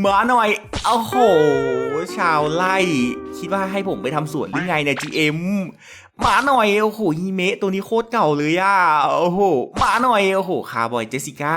หมาหน่อย โอ้โห ชาวไล่ คิดว่าให้ผมไปทำสวนหรือไงเนี่ย GM มาหน่อย โอ้โหฮิเมะตัวนี้โคตรเก่าเลยอะ โอ้โหมาหน่อย โอ้โห คาร์บอย เจสสิก้า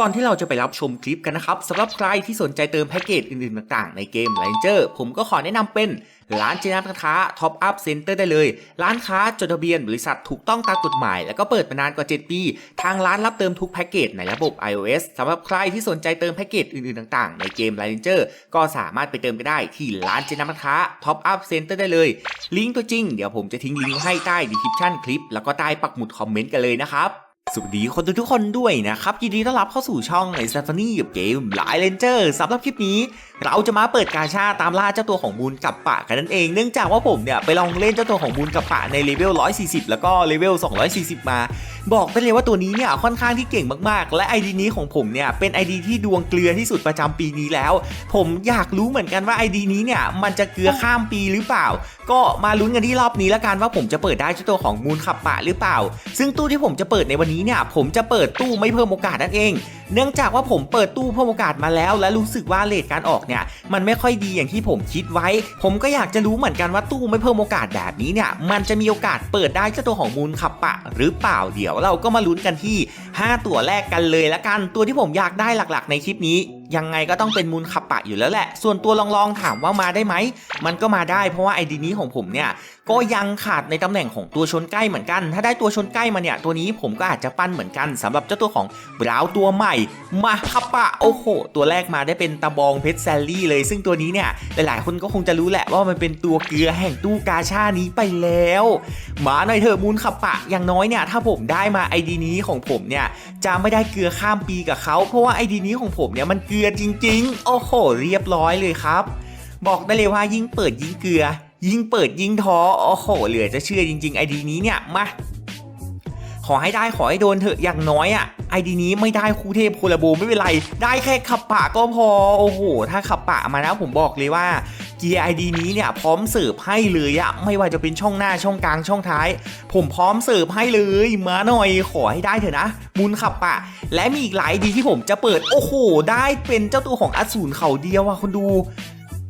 ก่อนที่เราจะไปรับชมคลิปกันนะครับสำหรับใครที่สนใจเติมแพ็กเกจอื่นๆ ต่างๆ ในเกม Ranger ผมก็ขอแนะนำเป็นร้านเจนัทค้าท็อปอัพเซ็นเตอร์ได้เลย ร้านค้าจดทะเบียนบริษัทถูกต้องตามกฎหมาย แล้วก็เปิดมานานกว่า 7 ปี ทางร้านรับเติมทุกแพ็กเกจในระบบ iOS สำหรับใครที่สนใจเติมแพ็กเกจอื่นๆ ต่างๆ ในเกม Ranger ก็สามารถไปเติมกันได้ที่ร้านเจนัทค้าท็อปอัพเซ็นเตอร์ได้เลย ลิงก์ตัวจริง เดี๋ยวผมจะทิ้งลิงก์ให้ใต้ดีคริปชั่นคลิปแล้วก็ใต้ปักหมุดคอมเมนต์กันเลยนะครับ สวัสดีคนทุกคนด้วยนะครับยินดีต้อนรับเข้าสู่ช่องไอซัฟนี่กับเกมหลายเลนเจอร์สำหรับคลิปนี้ เราจะมาเปิดกาชาตามล่าเจ้าตัวของมูลกับปะกันนั่นเองเนื่องจากว่าผมเนี่ยไปลองเล่นเจ้าตัวของมูลกับปะในเลเวล 140 แล้วก็เลเวล 240 มา บอกได้เลยว่าตัวนี้เนี่ยค่อนข้างที่เก่งมากๆ และ ID นี้ของผมเนี่ยเป็น ID ที่ดวงเกลือที่สุดประจำปีนี้แล้ว ผมอยากรู้เหมือนกันว่า ID นี้เนี่ยมันจะเกลือข้ามปีหรือเปล่า ก็มาลุ้นกันที่รอบนี้ละกันว่าผมจะเปิดได้เจ้าตัวของมูลขับปะหรือเปล่า ซึ่งตู้ที่ผมจะเปิดในวันนี้เนี่ยผมจะเปิดตู้ไม่เพิ่มโอกาสนั่นเอง เนื่องจากว่าผมเปิดตู้เพิ่มโอกาสมาแล้ว และรู้สึกว่าเลทการออกเนี่ยมันไม่ค่อยดีอย่างที่ผมคิดไว้ ผมก็อยากจะรู้เหมือนกันว่าตู้ไม่เพิ่มโอกาสแบบนี้เนี่ยมันจะมีโอกาสเปิดได้เจ้าตัวของมูลขับปะ หรือเปล่าเดี๋ยวเราก็มาลุ้นกันที่ 5 ตัวแรกกันเลยละกัน ตัวที่ผมอยากได้หลักๆ ในคลิปนี้ยังไงก็ต้องเป็นมูลขับปะอยู่แล้วแหละ ส่วนตัวลองๆถามว่ามาได้ไหม มันก็มาได้เพราะว่าไอดีนี้ของผมเนี่ย ก็ยังขาดในตำแหน่งของตัวชนใกล้เหมือนกัน ถ้าได้ตัวชนใกล้มาเนี่ย ตัวนี้ผมก็อาจจะปั้นเหมือนกันสำหรับเจ้าตัวของบราวน์ตัวใหม่ มาขับปะโอ้โห ตัวแรกมาได้เป็นตะบองเพชรแซลลี่เลย ซึ่งตัวนี้เนี่ย หลายๆ คนก็คงจะรู้แหละว่ามันเป็นตัวเกลือแห่งตู้กาชานี้ไปแล้วมาหน่อยเถอะมูลขับปะอย่างน้อยเนี่ยถ้าผมได้มาไอดีนี้ของผมเนี่ยจะไม่ได้เกลือข้ามปีกับเขาเพราะว่าไอดีนี้ของผมเนี่ยมันเกลือจริง ๆ โอ้โห เรียบร้อยเลยครับ บอกได้เลยว่ายิ่งเปิดยิ่งเกลือ ยิ่งเปิดยิ่งท้อโอ้โห เหลือจะเชื่อจริง ๆ ไอดีนี้เนี่ยมาขอให้ได้ขอให้โดนเถอะอย่างน้อยอะไอดีนี้ไม่ได้คู่เทพโคลาโบไม่เป็นไร ได้แค่ขับปะก็พอ โอ้โห ถ้าขับปะมานะผมบอกเลยว่า เกียร์ไอดีนี้เนี่ยพร้อมเสิร์ฟให้เลยอะไม่ว่าจะเป็นช่องหน้าช่องกลางช่องท้าย ผมพร้อมเสิร์ฟให้เลยมาหน่อยขอให้ได้เถอะนะมูลขับปะและมีอีกหลายดีที่ผมจะเปิดโอ้โห ได้เป็นเจ้าตัวของอสูรเขาเดียวอะคนดู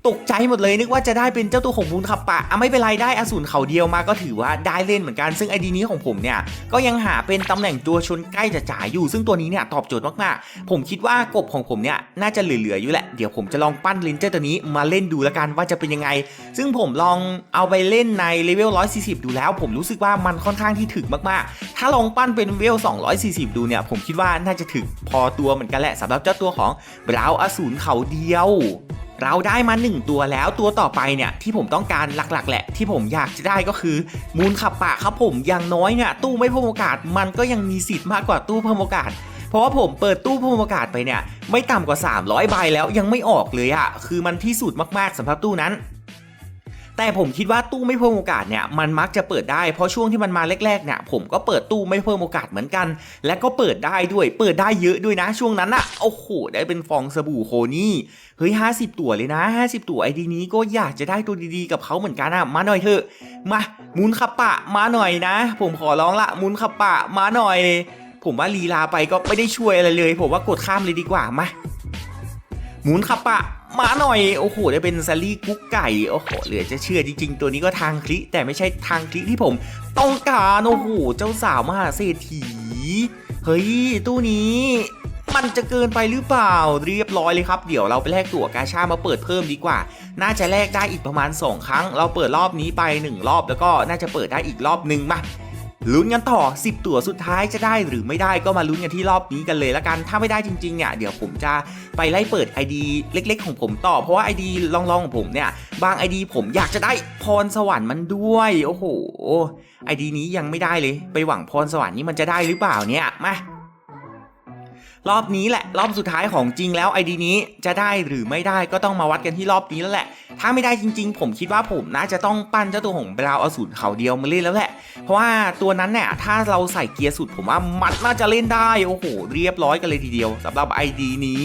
ตกใจหมดเลยนึกว่าจะได้เป็นเจ้าตัวของมูลขับปะอะไม่เป็นไรได้อสูรเขาเดียวมาก็ถือว่าได้เล่นเหมือนกันซึ่งไอดีนี้ของผมเนี่ยก็ยังหาเป็นตำแหน่งตัวชนใกล้จะจ่ายอยู่ ซึ่งตัวนี้เนี่ยตอบโจทย์มากๆ ผมคิดว่ากบของผมเนี่ยน่าจะเหลือๆอยู่แหละเดี๋ยวผมจะลองปั้นเลนเจอร์ตัวนี้มาเล่นดูแล้วกันว่าจะเป็นยังไง ซึ่งผมลองเอาไปเล่นในเลเวล 140 ดูแล้ว ผมรู้สึกว่ามันค่อนข้างที่ถึกมากๆ ถ้าลองปั้นเป็นเลเวล 240 ดูเนี่ยผมคิดว่าน่าจะถึกพอตัวเหมือนกันแหละสำหรับเจ้าตัวของบราวอสูรเขาเดียว เราได้มา 1 ตัวแล้วตัวต่อไปเนี่ยที่ผมต้องการหลักๆ แหละ ที่ผมอยากจะได้ก็คือ มูลขับปะครับผมอย่างน้อยเนี่ยตู้ไม่เพิ่มโอกาส มันก็ยังมีสิทธิ์มากกว่าตู้เพิ่มโอกาส เพราะว่าผมเปิดตู้เพิ่มโอกาสไปเนี่ยไม่ต่ำกว่า 300ใบแล้วยังไม่ออกเลยอะคือมันที่สุดมากๆสำหรับตู้นั้น แต่ผมคิดว่าตู้ไม่เพิ่มโอกาสเนี่ยมันมักจะเปิดได้เพราะช่วงที่มันมาแรกๆเนี่ยผมก็เปิดตู้ไม่เพิ่มโอกาสเหมือนกัน และก็เปิดได้ด้วยเปิดได้เยอะด้วยนะ ช่วงนั้นอะโอ้โหได้เป็นฟองสบู่โคนี่เฮ้ย50ตัวเลยนะ50ตัวไอดีนี้ก็อยากจะได้ตัวดีๆกับเขาเหมือนกันอะมาหน่อยเถอะมามูลขับปะมาหน่อยนะ ผมขอร้องละมูลขับปะมาหน่อย ผมว่าลีลาไปก็ไม่ได้ช่วยอะไรเลย ผมว่ากดข้ามเลยดีกว่ามาหมุนขับปะ มาหน่อย โอ้โห ได้เป็นซารี่กุ๊กไก่ โอ้โห เหลือจะเชื่อจริง ๆ ตัวนี้ก็ทางคลิ แต่ไม่ใช่ทางคลิที่ผม ต้องการ โอ้โห เจ้าสาวมหาเศรษฐี เฮ้ย ตู้นี้มันจะเกินไปหรือเปล่าเรียบร้อยเลยครับ เดี๋ยวเราไปแลกตั๋วกาชามาเปิดเพิ่มดีกว่า น่าจะแลกได้อีกประมาณ 2 ครั้ง เราเปิดรอบนี้ไป 1 รอบแล้วก็น่าจะเปิดได้อีกรอบหนึ่งมา ลุ้นกันต่อ 10 ตัวสุดท้ายจะได้หรือไม่ได้ก็มาลุ้นกันที่รอบนี้กันเลยละกันถ้าไม่ได้จริงๆเนี่ยเดี๋ยวผมจะไปไล่เปิด ID เล็ก ๆ ของผมต่อ เพราะว่า ID ลองๆของผมเนี่ยบาง ID ผมอยากจะได้พรสวรรค์มันด้วยโอ้โห ID นี้ยังไม่ได้เลย ไปหวังพรสวรรค์นี้มันจะได้หรือเปล่าเนี่ยมา รอบนี้แหละ รอบสุดท้ายของจริงแล้ว ID นี้จะได้หรือไม่ได้ก็ต้องมาวัดกันที่รอบนี้แล้วแหละ ถ้าไม่ได้จริง ๆ ผมคิดว่าผมน่าจะต้องปั้นเจ้าตัวของบราวน์อสูรเขาเดียวมาเล่นแล้วแหละ เพราะว่าตัวนั้นเนี่ยถ้าเราใส่เกียร์สุดผมว่ามันน่าจะเล่นได้โอ้โหเรียบร้อยกันเลยทีเดียวสำหรับ ID นี้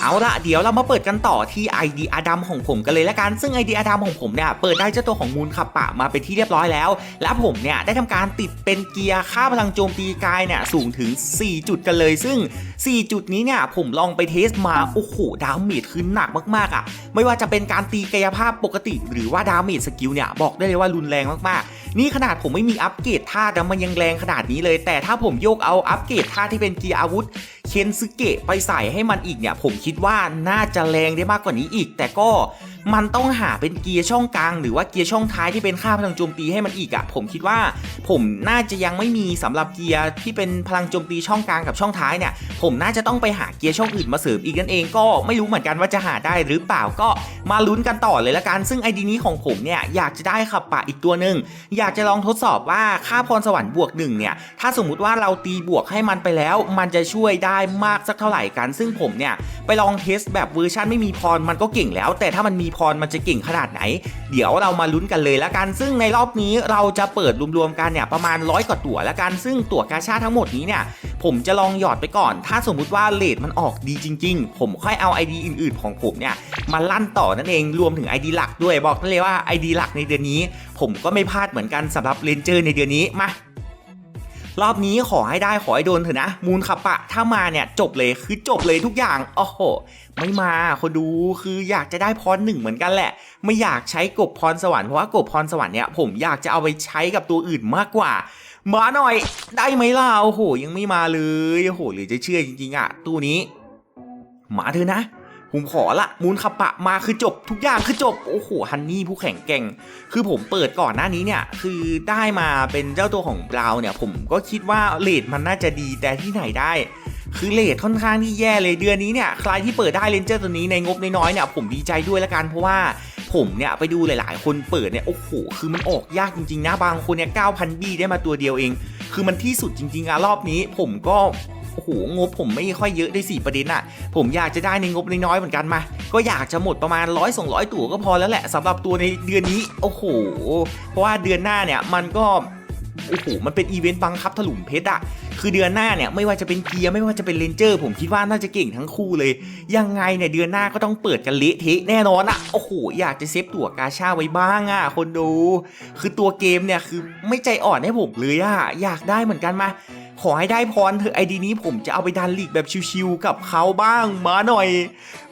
เอาละเดี๋ยวเรามาเปิดกันต่อที่ ID อดัมของผมกันเลยละกันซึ่ง ID อดัมของผมเนี่ยเปิดได้เจ้าตัวของมูลขับปะมาเป็นที่เรียบร้อยแล้ว และผมเนี่ยได้ทำการติดเป็นเกียร์ค่าพลังโจมตีกายเนี่ยสูงถึง 4 จุดกันเลยซึ่ง 4จุดนี้เนี่ยผมลองไปเทสมา โอ้โห ดาเมจคือหนักมากๆอะ ไม่ว่าจะเป็นการตีกายภาพปกติ หรือว่าดาเมจสกิลเนี่ยบอกได้เลยว่ารุนแรงมากๆ นี่ขนาดผมไม่มีอัปเกรดท่าแต่มันยังแรงขนาดนี้เลย แต่ถ้าผมโยกเอาอัปเกรดท่าที่เป็นเกียร์อาวุธเคนซึเกะไปใส่ให้มันอีกเนี่ยผมคิดว่าน่าจะแรงได้มากกว่านี้อีก แต่ก็ มันต้องหาเป็นเกียร์ช่องกลาง หรือว่าเกียร์ช่องท้ายที่เป็นค่าพลังโจมตีให้มันอีกอะผมคิดว่า ผมน่าจะยังไม่มีสำหรับเกียร์ที่เป็นพลังโจมตีช่องกลางกับช่องท้ายเนี่ย ผมน่าจะต้องไปหาเกียร์ช่องอื่นมาเสริมอีกนั่นเองก็ไม่รู้เหมือนกันว่าจะหาได้หรือเปล่าก็มาลุ้นกันต่อเลยละกัน ซึ่งไอดีนี้ของผมเนี่ยอยากจะได้ขับปะอีกตัวหนึ่งอยากจะลองทดสอบว่าค่าพรสวรรค์บวกหนึ่งเนี่ยถ้าสมมุติว่าเราตีบวกให้มันไปแล้ว มันจะช่วยได้มากสักเท่าไหร่กัน ซึ่งผมเนี่ย ไปลองเทสแบบเวอร์ชันไม่มีพรมันก็เก่งแล้ว แต่ถ้ามันมีพรมันจะเก่งขนาดไหน เดี๋ยวเรามาลุ้นกันเลยละกัน ซึ่งในรอบนี้เราจะเปิดรวมๆกันเนี่ยประมาณร้อยกว่าตั๋วละกันซึ่งตั๋วกาชาทั้งหมดนี้เนี่ยผมจะลองหยอดไปก่อน ถ้าสมมุติว่าเลทมันออกดีจริง ๆ ผมค่อยเอา ID อื่นๆของผมเนี่ยมาลั่นต่อนั่นเองรวมถึง ID หลักด้วยบอกได้เลยว่า ID หลักในเดือนนี้ ผมก็ไม่พลาดเหมือนกันสำหรับเลนเจอร์ในเดือนนี้มา รอบนี้ขอให้ได้ขอให้โดนเถอะนะ มูลขับปะ ถ้ามาเนี่ยจบเลยคือจบเลยทุกอย่างโอ้โหไม่มาคนดูคืออยากจะได้พรหนึ่งเหมือนกันแหละ ไม่อยากใช้กบพรสวรรค์เพราะว่ากบพรสวรรค์เนี่ยผมอยากจะเอาไปใช้กับตัวอื่นมากกว่ามาหน่อย ได้ไหมล่ะโอ้โห ยังไม่มาเลยโอ้โหหรือจะเชื่อจริงๆอะตู้นี้ มาเถอะนะ ผมขอละมูลขับปะมาคือจบทุกอย่างคือจบ โอ้โหฮันนี่ผู้แข่งแกร่ง คือผมเปิดก่อนหน้านี้เนี่ย คือได้มาเป็นเจ้าตัวของบราวเนี่ย ผมก็คิดว่าเลทมันน่าจะดีแต่ที่ไหนได้ คือเลทค่อนข้างที่แย่เลยเดือนนี้เนี่ย ใครที่เปิดได้เลนเจอร์ตัวนี้ในงบน้อยๆเนี่ย ผมดีใจด้วยละกันเพราะว่าผมเนี่ยไปดูหลายๆ คนเปิดเนี่ยโอ้โหคือมันออกยากจริงๆนะบางคนเนี่ย9,000บี้ได้มาตัวเดียวเอง คือมันที่สุดจริงๆอะรอบนี้ ผมก็ โอ้โหงบผมไม่ค่อยเยอะได้สี่ประเด็นอะผมอยากจะได้ในงบน้อยๆเหมือนกันมา ก็อยากจะหมดประมาณร้อยสองร้อยตั๋วก็พอแล้วแหละสำหรับตัวในเดือนนี้โอ้โหเพราะว่าเดือนหน้าเนี่ยมันก็โอ้โหมันเป็นอีเวนต์บังคับถลุมเพชรอะคือเดือนหน้าเนี่ยไม่ว่าจะเป็นเกียร์ไม่ว่าจะเป็นเลนเจอร์ ผมคิดว่าน่าจะเก่งทั้งคู่เลย ยังไงเนี่ยเดือนหน้าก็ต้องเปิดกันเละเทะแน่นอนอะโอ้โหอยากจะเซฟตั๋วกาชาไว้บ้างอะคนดู คือตัวเกมเนี่ยคือไม่ใจอ่อนให้ผมเลยอะอยากได้เหมือนกันมา ขอให้ได้พรเถอะไอดีนี้ผมจะเอาไปดันลีกแบบชิวๆกับเขาบ้างมาหน่อย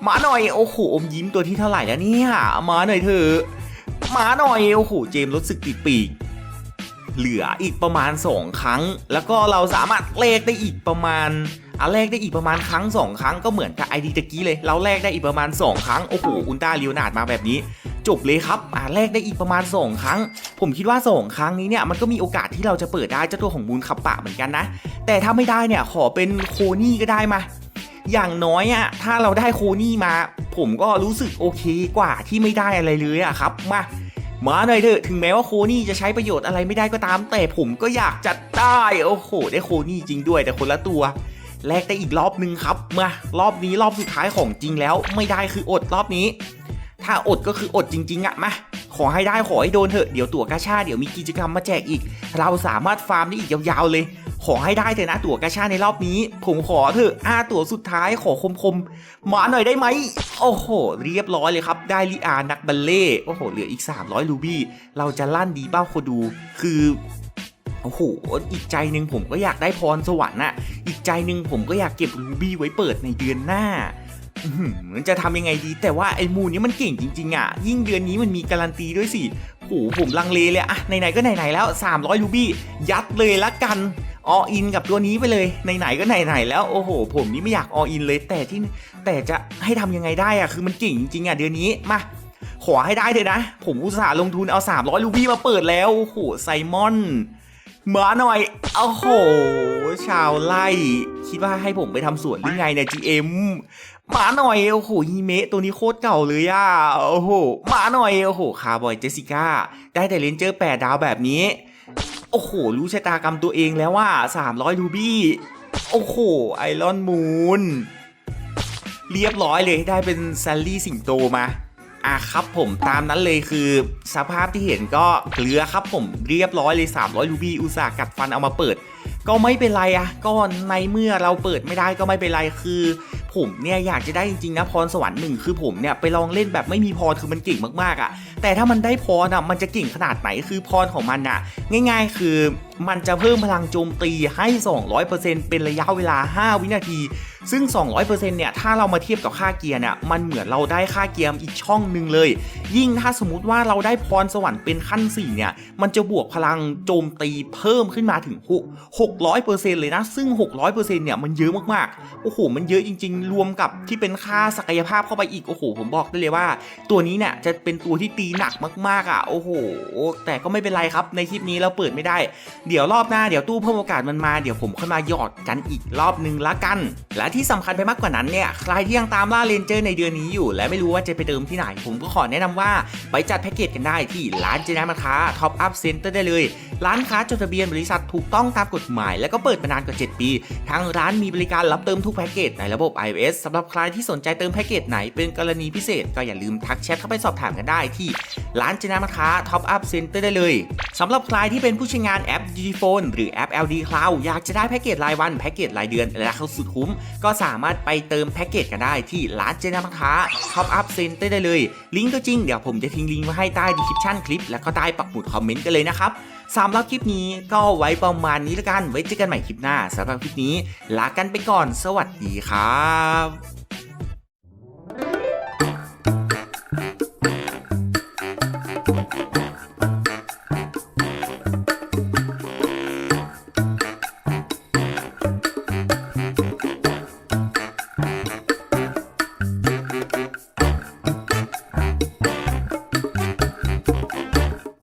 มาหน่อยโอ้โหอมยิ้มตัวที่เท่าไหร่แล้วเนี่ยมาหน่อยเถอะมาหน่อยโอ้โหเจมส์รถสึกติดปีกเหลืออีกประมาณ 2 ครั้ง แล้วก็เราสามารถแลกได้อีกประมาณอะแลกได้อีกประมาณครั้ง 2 ครั้งก็เหมือนกับไอดีตะกี้เลย เราแลกได้อีกประมาณ 2 ครั้ง โอ้โห อุลตราเลียวนาดมาแบบนี้ จบเลยครับอะแลกได้อีกประมาณ 2 ครั้ง ผมคิดว่า 2 ครั้งนี้เนี่ยมันก็มีโอกาสที่เราจะเปิดได้เจ้าตัวของมูลขับปะเหมือนกันนะ แต่ถ้าไม่ได้เนี่ยขอเป็นโคนี่ก็ได้มา อย่างน้อยอะถ้าเราได้โคนี่มา ผมก็รู้สึกโอเคกว่าที่ไม่ได้อะไรเลยอะครับมามาหน่อยเถอะถึงแม้ว่าโคนี่จะใช้ประโยชน์อะไรไม่ได้ก็ตาม แต่ผมก็อยากจัดได้โอ้โหได้โคนี่จริงด้วยแต่คนละตัวแลกได้อีกรอบนึงครับมารอบนี้รอบสุดท้ายของจริงแล้วไม่ได้คืออดรอบนี้ ถ้าอดก็คืออดจริง ๆอะมาขอให้ได้ขอให้โดนเถอะเดี๋ยวตั๋วกาชาเดี๋ยวมีกิจกรรมมาแจกอีก เราสามารถฟาร์มได้อีกยาวๆเลย ขอให้ได้เถอะนะตั๋วกาชาในรอบนี้ ผมขอเถอะอ้าตั๋วสุดท้ายขอคมๆมาหน่อยได้ไหมโอ้โห เรียบร้อยเลยครับ ได้ลิอานักบัลเล่โอ้โหเหลืออีก 300ลูบี้เราจะลั่นดีเป้าโคดูคือโอ้โห อีกใจหนึ่งผมก็อยากได้พรสวรรค์น่ะ อีกใจหนึ่งผมก็อยากเก็บรูบี้ไว้เปิดในเดือนหน้า อื้อหือจะทำยังไงดี แต่ว่าไอ้มูนนี้มันเก่งจริงๆอะ ยิ่งเดือนนี้มันมีการันตีด้วยสิโอ้ผมลังเลเลยอะไหนๆก็ไหนๆแล้ว 300ลูบี้ยัดเลยละกันออินกับตัวนี้ไปเลยไหนๆก็ไหนๆแล้วโอ้โห ผมนี่ไม่อยากออินเลยแต่ที่แต่จะให้ทำยังไงได้อะคือมันเก่งจริงๆอะเดือนนี้มาขอให้ได้เลยนะ ผมอุตส่าห์ลงทุนเอา 300ลูบี้มาเปิดแล้วโอ้โหไซมอน หมาหน่อยโอ้โห ชาวไล่คิดว่าให้ผมไปทำสวนหรือไงเนี่ย GM มาหน่อยโอ้โหฮีเมะตัวนี้โคตรเก่าเลยอะโอ้โหหมาหน่อยโอ้โหคาร์บอยเจสสิก้าได้แต่เลนเจอร์8ดดาวแบบนี้ โอ้โห รู้ชะตากรรมตัวเองแล้วว่า 300รูบี้โอ้โหไอรอนมูนเรียบร้อยเลยได้เป็นแซลลี่สิงโตมา อะครับผมตามนั้นเลยคือสภาพที่เห็นก็เกลือครับผมเรียบร้อยเลย 300รูบี้อุตส่าห์กัดฟันเอามาเปิด ก็ไม่เป็นไรอะก็ในเมื่อเราเปิดไม่ได้ก็ไม่เป็นไรคือผมเนี่ยอยากจะได้จริงๆนะพรสวรรค์หนึ่งคือผมเนี่ยไปลองเล่นแบบไม่มีพรคือมันเก่งมากๆอะแต่ถ้ามันได้พรอะมันจะเก่งขนาดไหนคือพรของมันอะง่าย ๆ คือ มันจะเพิ่มพลังโจมตีให้ 200%เป็นระยะเวลา 5 วินาที ซึ่ง 200%เนี่ย ถ้าเรามาเทียบกับค่าเกียร์เนี่ย มันเหมือนเราได้ค่าเกียร์อีกช่องหนึ่งเลย ยิ่งถ้าสมมติว่าเราได้พรสวรรค์เป็นขั้น 4 เนี่ย มันจะบวกพลังโจมตีเพิ่มขึ้นมาถึง600%เลยนะ ซึ่ง 600%เนี่ย มันเยอะมากๆ โอ้โห มันเยอะจริง ๆ รวมกับที่เป็นค่าศักยภาพเข้าไปอีก โอ้โห ผมบอกได้เลยว่า ตัวนี้เนี่ย จะเป็นตัวที่ตีหนักมากๆ อะ โอ้โห แต่ก็ไม่เป็นไรครับ ในคลิปนี้เราเปิดไม่ได้เดี๋ยวรอบหน้าเดี๋ยวตู้เพิ่มโอกาสมันมาเดี๋ยวผมค่อยมาหยอดกันอีกรอบนึงละกัน และที่สำคัญไปมากกว่านั้นเนี่ยใครที่ยังตามล่าเลนเจอร์ในเดือนนี้อยู่ และไม่รู้ว่าจะไปเติมที่ไหน ผมก็ขอแนะนำว่าไปจัดแพ็กเกจกันได้ที่ร้านเจนามาค้าท็อปอัพเซ็นเตอร์ได้เลย ร้านค้าจดทะเบียนบริษัทถูกต้องตามกฎหมาย และก็เปิดมานานกว่า 7 ปี ทางร้านมีบริการรับเติมทุกแพ็กเกจในระบบ iOS สำหรับใครที่สนใจเติมแพ็กเกจไหนเป็นกรณีพิเศษ ก็อย่าลืมทักแชทเข้าไปสอบถามกันได้ที่ร้านเจนามาค้าท็อปอัพเซ็นเตอร์ได้เลย สำหรับใครที่เป็นผู้ใช้งานแอป g p h o n e หรือแอป LD Cloud อยากจะได้แพ็กเกจรายวัน แพ็กเกจรายเดือน และเขาสุดคุ้ม ก็สามารถไปเติมแพ็กเกจกันได้ที่ร้านเจนามาค้าท็อปอัพเซ็นเตอร์ได้เลย ลิงก์ตัวจริง เดี๋ยวผมจะทิ้งลิงก์ไว้ให้ใต้ดีคริปชั่นคลิป แล้วก็ใต้ปักหมุดคอมเมนต์กันเลยนะครับสำหรับคลิปนี้ก็ไว้ประมาณนี้และกัน ไว้เจอกันใหม่คลิปหน้าสำหรับคลิปนี้ลากันไปก่อน สวัสดีครับ